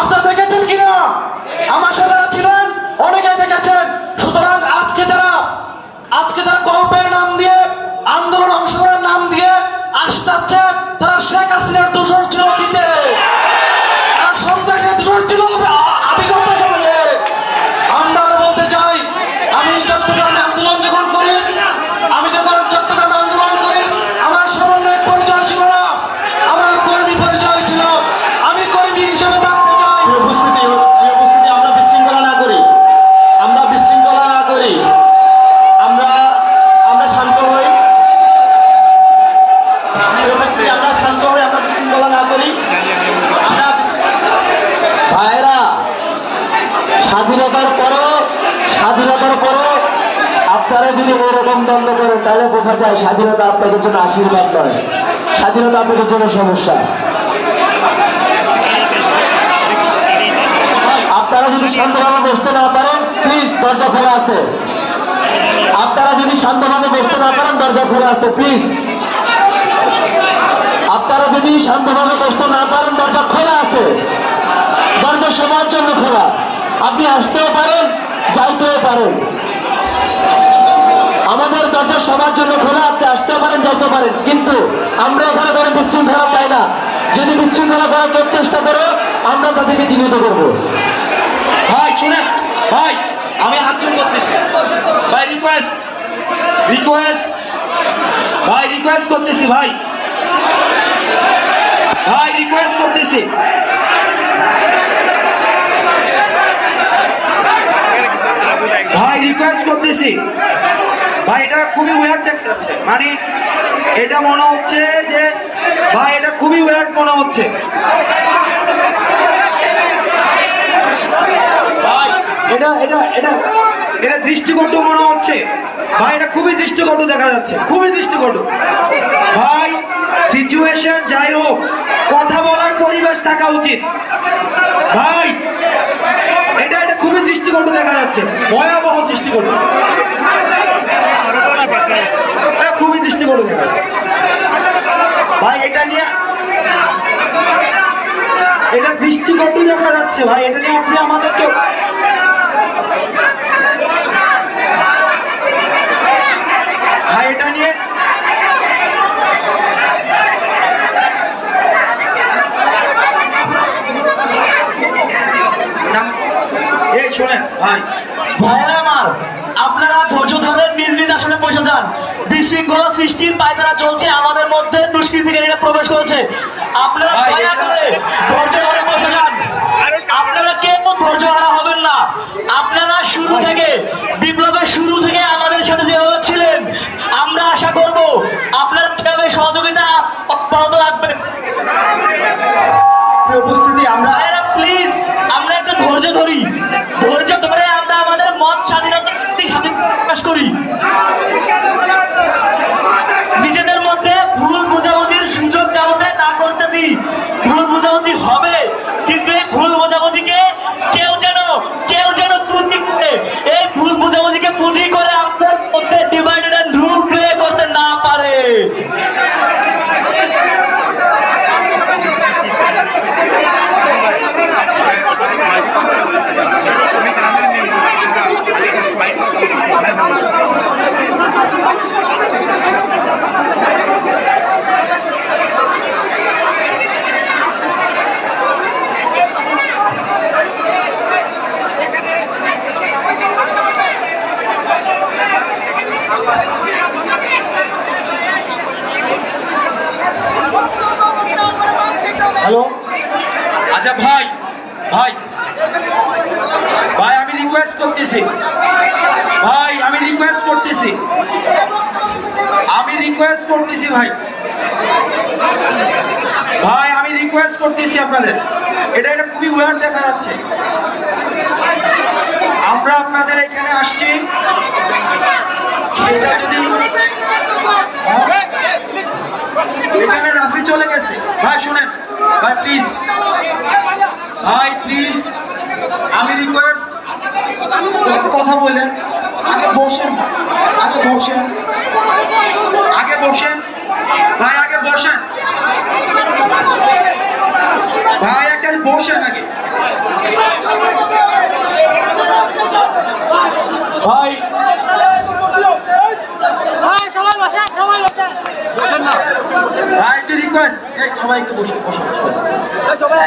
আপনারা দেখেছেন কিনা? আমার সাথে যারা ছিলেন অনেকে দেখেছেন। সুতরাং আজকে যারা আজকে যারা গল্পের নাম দিয়ে, আন্দোলন অংশগ্রহণের নাম দিয়ে আসতে তারা শেখ হাসিনার দোষর ছিল স্বাধীনতার পরও স্বাধীনতার পরও আপনারা যদি ওরকম দ্বন্দ্ব করেন, তাহলে বোঝা যায় স্বাধীনতা আপনাদের জন্য আশীর্বাদ নয়। স্বাধীনতা আপনাদের জন্য সমস্যা। আপনারা যদি শান্তভাবে বসতে না পারেন প্লিজ দরজা খোলা আছে। আপনারা যদি শান্তভাবে বসতে না পারেন, দরজা খোলা আছে প্লিজ আপনারা যদি শান্তভাবে বসতে না পারেন, দরজা খোলা আছে। দরজা সবার জন্য খোলা আপনি আসতেও পারেন যাইতেও পারেন। আমাদের দরজা সবার জন্য খোলা, আপনি আসতে পারেন যাইতে পারেন। কিন্তু আমরা এখানে কোনো বিশৃঙ্খলা চাই না। যদি বিশৃঙ্খলা করার কেউ চেষ্টা করো, আমরা তাদেরকে চিহ্নিত করব। ভাই শুনে ভাই, আমি জোর করতেছি। ভাই রিকোয়েস্ট রিকোয়েস্ট ভাই রিকোয়েস্ট করতেছি, ভাই। ভাই রিকোয়েস্ট করতেছি ভাই রিকোয়েস্ট করতেছি ভাই এটা খুবই উইয়ার্ড দেখতে যাচ্ছে মানে এটা মনে হচ্ছে যে ভাই এটা খুবই উইয়ার্ড মনে হচ্ছে। এটা এটা এটা এটা দৃষ্টিকটু মনে হচ্ছে। ভাই এটা খুবই দৃষ্টিকটু দেখা যাচ্ছে। খুবই দৃষ্টিকটু। ভাই সিচুয়েশন যাই হোক কথা বলার পরিবেশ থাকা উচিত। ভাই এটা এটা খুবই দৃষ্টিকটু দেখা যাচ্ছে ভয়াবহ দৃষ্টিকটু এটা খুবই দৃষ্টিকটু দেখা ভাই, এটা নিয়ে এটা দৃষ্টিকটু দেখা যাচ্ছে ভাই, এটা নিয়ে আপনি আমাদেরকে ভাই, এটা নিয়ে এই, শোনেন, ভাই। ভাইরা আমার আপনারা ধৈর্য ধরে নিজ নিজ আসনে বসে যান। বিশৃঙ্খলা সৃষ্টির পায়তারা চলছে আমাদের মধ্যে দুষ্কৃতিকারীরা প্রবেশ করেছে। আপনারা দয়া করে ধৈর্য ধরে বসে যান। আপনারা কেউ ধৈর্য হারা হবেন না? আপনারা শুরু থেকে বিপ্লবের শুরু থেকে আমাদের সাথে যেভাবে ছিলেন আমরা আশা করব আপনারা কীভাবে সহযোগিতা অব্যাহত রাখবেন। উপস্থিতি আমরা প্লিজ আমরা একটু ধৈর্য ধরি ধৈর্য ধরে আমরা আমাদের মত স্বাধীনতা স্বাধীন প্রকাশ করি নিজেদের মধ্যে ভুল বোঝাবুঝির সুযোগ যাতে না করতে দিই ভুল বোঝাবুঝি হবে কিন্তু এই ভুল বোঝাবুঝিকে কেউ যেন কেউ যেন পুঁজি করে এই ভুল বোঝাবুঝিকে পুঁজি করে আপনার মধ্যে ডিভাইডেড অ্যান্ড রুল প্লে করতে না পারে হ্যালো? আচ্ছা ভাই ভাই। ভাই, আমি রিকোয়েস্ট করতেছি। ভাই, আমি রিকোয়েস্ট করতেছি। আমি রিকোয়েস্ট করতেছি, ভাই। ভাই, আমি রিকোয়েস্ট করতেছি আপনাদের। এটা এটা খুবই ওয়ার্ড দেখা যাচ্ছে। আমরা আপনাদের এখানে আসছি। প্লিজ আমি রিকোয়েস্ট কথা বলেন। আগে বসেন আগে বসেন। আগে বসেন। ভাই আগে বসেন। ভাই একটা বসেন আগে। ভাই। ভাই একটু রিকোয়েস্ট সবাই একটু বসে বসে সবাই